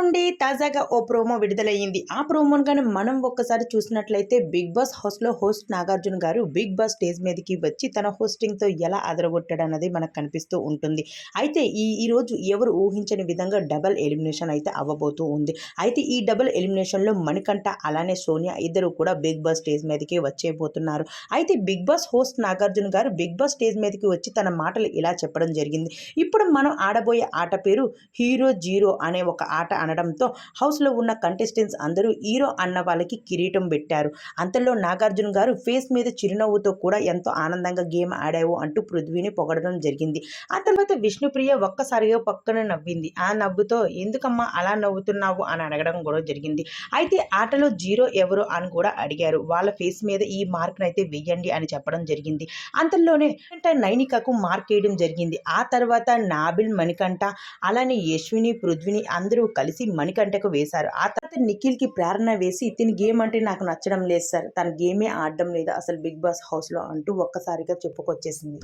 నుండి తాజాగా ఓ ప్రోమో విడుదలయ్యింది. ఆ ప్రోమోను కానీ మనం ఒక్కసారి చూసినట్లయితే బిగ్ బాస్ హౌస్లో హోస్ట్ నాగార్జున గారు బిగ్ బాస్ స్టేజ్ మీదకి వచ్చి తన హోస్టింగ్తో ఎలా అదరగొట్టాడన్నది మనకు కనిపిస్తూ ఉంటుంది. అయితే ఈ ఈరోజు రోజు ఎవరు ఊహించని విధంగా డబల్ ఎలిమినేషన్ అయితే అవ్వబోతూ ఉంది. అయితే ఈ డబల్ ఎలిమినేషన్లో మణికంఠ అలానే సోనియా ఇద్దరు కూడా బిగ్ బాస్ స్టేజ్ మీదకి వచ్చేయబోతున్నారు. అయితే బిగ్ బాస్ హోస్ట్ నాగార్జున గారు బిగ్ బాస్ స్టేజ్ మీదకి వచ్చి తన మాటలు ఇలా చెప్పడం జరిగింది. ఇప్పుడు మనం ఆడబోయే ఆట పేరు హీరో జీరో అనే ఒక ఆట అనడంతో హౌస్లో ఉన్న కంటెస్టెంట్స్ అందరూ హీరో అన్న వాళ్ళకి కిరీటం పెట్టారు. అంతలో నాగార్జున గారు ఫేస్ మీద చిరునవ్వుతో కూడా ఎంతో ఆనందంగా గేమ్ ఆడావు అంటూ పృథ్వీని పొగడడం జరిగింది. ఆ తర్వాత విష్ణుప్రియ ఒక్కసారిగా పక్కన నవ్వింది. ఆ నవ్వుతో ఎందుకమ్మా అలా నవ్వుతున్నావు? అని అడగడం కూడా జరిగింది. అయితే ఆటలో జీరో ఎవరు అని కూడా అడిగారు. వాళ్ళ ఫేస్ మీద ఈ మార్క్ను అయితే వెయ్యండి అని చెప్పడం జరిగింది. అంతలోనే అంటే నైనికకు మార్క్ వేయడం జరిగింది. ఆ తర్వాత నాబిల్ మణికంఠ అలానే యశ్విని పృథ్విని అందరూ కలిసి మణికంఠకు వేశారు. ఆ తర్వాత నిఖిల్కి ప్రేరణ వేసి తిని గేమ్ అంటే నాకు నచ్చడం లేదు సార్. తన గేమే ఆడడం లేదు. అసలు బిగ్ బాస్ హౌస్లో అంటూ ఒక్కసారిగా చెప్పుకొచ్చేసింది.